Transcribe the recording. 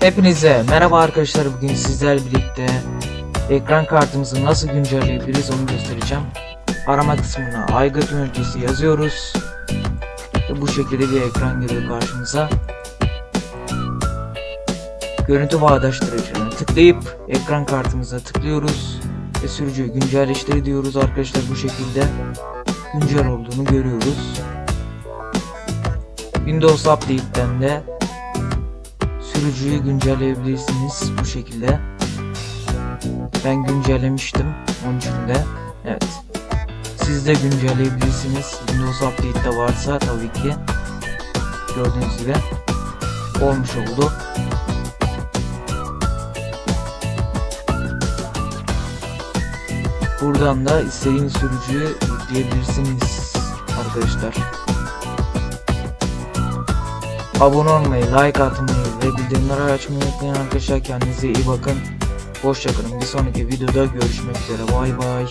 Hepinize merhaba arkadaşlar bugün sizlerle birlikte ekran kartımızı nasıl güncelleyebiliriz onu göstereceğim. Arama kısmına aygıt yöneticisi yazıyoruz. Ve bu şekilde bir ekran geliyor karşımıza. Görüntü bağdaştırıcına tıklayıp ekran kartımıza tıklıyoruz. Ve sürücüyü güncelleştir diyoruz arkadaşlar bu şekilde. Güncel olduğunu görüyoruz. Windows Update'ten de sürücüyü güncelleyebilirsiniz bu şekilde. Ben güncellemiştim onun için de. Evet. Siz de güncelleyebilirsiniz. Windows Update'de varsa tabii ki. Gördüğünüz gibi olmuş oldu. Buradan da istediğiniz sürücüyü yükleyebilirsiniz arkadaşlar. Abone olmayı, like atmayı ve bildirimleri açmayı unutmayın arkadaşlar. Kendinize iyi bakın. Hoşçakalın. Bir sonraki videoda görüşmek üzere. Bay bay.